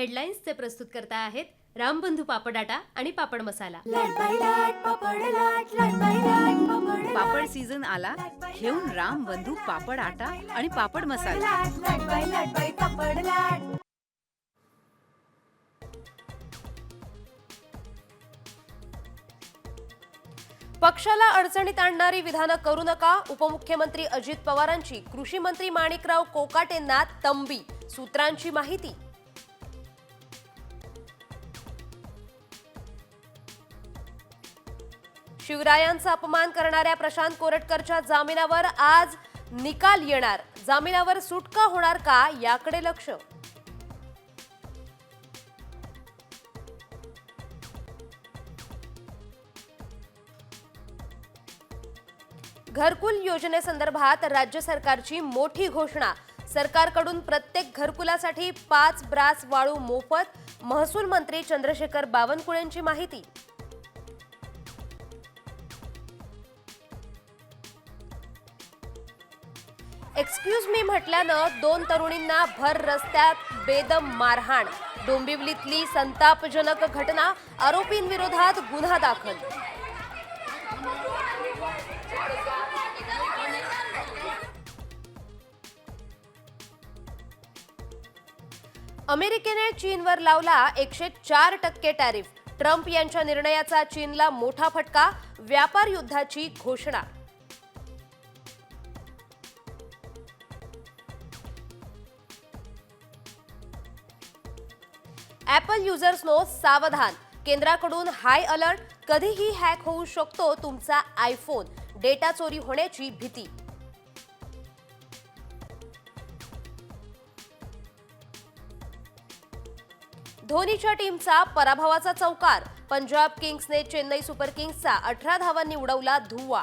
हेडलाईन्सचे प्रस्तुत करता आहेत रामबंधू पापडाटा आणि पापड मसाला. पापड सीझन आला घेऊन राम बंधू पापड आटा आणि पापड मसाला. पक्षाला अडचणीत आणणारी विधानं करू नका उपमुख्यमंत्री अजित पवारांची कृषी मंत्री माणिकराव कोकाटेंना तंबी. सूत्रांची माहिती शिवरायांचा अपमान करणाऱ्या प्रशांत कोरटकरच्या जामिनावर आज निकाल येणार. जामिनावर सुटका होणार का? याकडे लक्ष. घरकुल योजनेसंदर्भात राज्य सरकारची मोठी घोषणा. सरकारकडून प्रत्येक घरकुलासाठी पाच ब्रास वाळू मोफत. महसूल मंत्री चंद्रशेखर बावनकुळेंची माहिती. एक्सक्यूज मी म्हटल्यानं दोन तरुणींना भर रस्त्यात बेदम मारहाण. डोंबिवलीतली संतापजनक घटना आरोपींविरोधात गुन्हा दाखल. अमेरिकेने चीनवर लावला एकशे चार टक्के टॅरिफ. ट्रम्प यांच्या निर्णयाचा चीनला मोठा फटका व्यापार युद्धाची घोषणा. ॲपल युजर्सनो सावधान. केंद्राकडून हाय अलर्ट कधीही हॅक होऊ शकतो तुमचा आयफोन डेटा चोरी होण्याची भीती. धोनीच्या टीमचा पराभवाचा चौकार. पंजाब किंग्सने चेन्नई सुपर किंग्सचा अठरा धावांनी उडवला धुवा